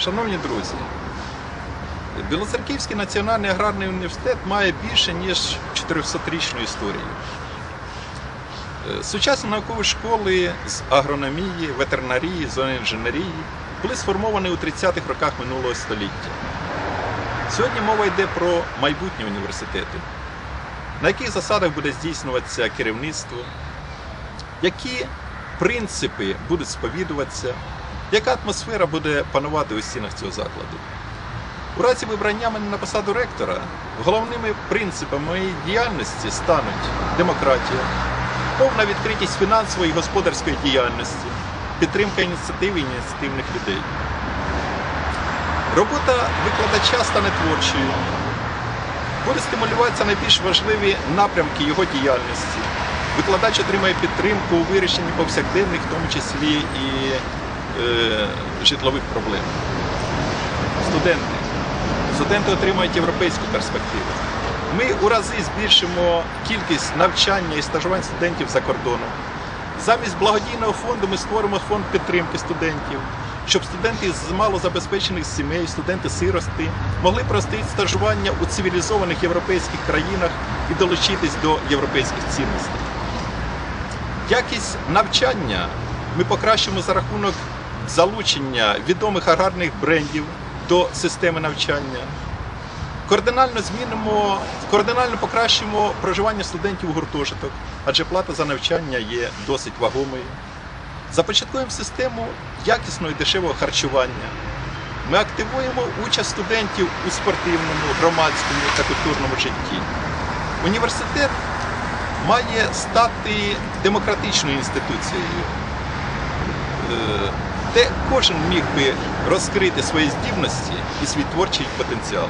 Шановні друзі, Білоцерківський національний аграрний університет має більше ніж 400-річну історію. Е, Сучасні наукові школи з агрономії, ветеринарії, зооінженерії були сформовані у 30-х роках минулого століття. Сьогодні мова йде про майбутнє університету, на яких засадах буде здійснюватися керівництво, які принципи будуть сповідуватися, яка атмосфера буде панувати у стінах цього закладу. У разі вибрання мене на посаду ректора головними принципами моєї діяльності стануть демократія, повна відкритість фінансової і господарської діяльності, підтримка ініціатив і ініціативних людей. Робота викладача стане творчою, буде стимулюватися найбільш важливі напрямки його діяльності. Викладач отримає підтримку у вирішенні повсякденних, в тому числі і житлових проблем. Студенти. Студенти отримають європейську перспективу. Ми у рази збільшимо кількість навчання і стажувань студентів за кордоном. Замість благодійного фонду ми створимо фонд підтримки студентів, щоб студенти з малозабезпечених сімей, студенти-сирости могли простити стажування у цивілізованих європейських країнах і долучитись до європейських цінностей. Якість навчання ми покращимо за рахунок залучення відомих аграрних брендів до системи навчання. Кардинально змінимо, кардинально покращимо проживання студентів у гуртожиток, адже плата за навчання є досить вагомою. Започаткуємо систему якісного і дешевого харчування. Ми активуємо участь студентів у спортивному, громадському та культурному житті. Університет має стати демократичною інституцією, е, де кожен міг би розкрити свої здібності і свій творчий потенціал.